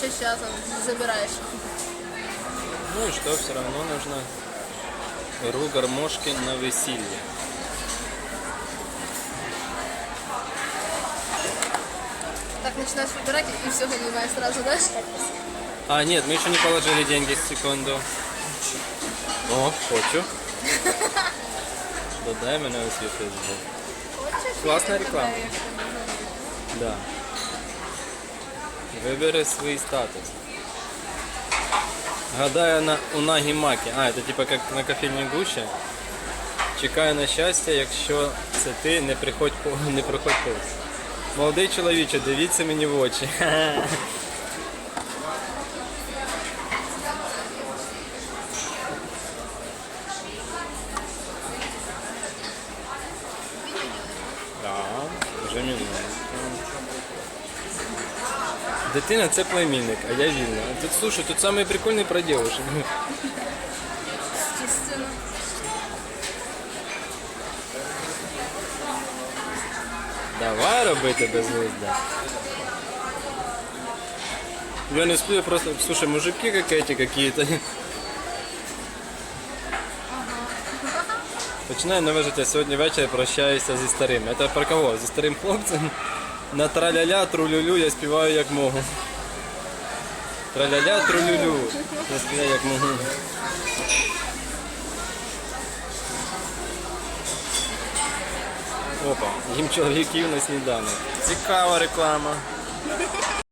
сейчас он забираешь. Ну и что, все равно нужно ру гармошки на веселье. Так начинаешь выбирать и все выливаешь сразу, да? А, нет, мы еще не положили деньги, секунду. О, хочу. Додай мене у свій фейсбук. Класна реклама. Да. Вибери свій статус. Гадаю на Унагі Макі. А, це типа як на кофейній гуші. Чекаю на щастя, якщо це ти, не приходь не проходь повз. Молодий чоловіче, дивіться мені в очі. Да, вже мінус. Дитина це племінник, а я вільна. Тут слушай, тут самый прикольний про девушек. Естественно. Давай робити безглуздя. Я не сплю, я просто, слушай, мужики как эти какие-то. Починаю нове життя. Сьогодні ввечері прощаюся зі старим. Це про кого? Зі старим хлопцем? На траляля, трулюлю я співаю як можу. Траляля, трулюлю. Я співаю як можу. Опа, їм чоловіків на сніданок. Цікава реклама.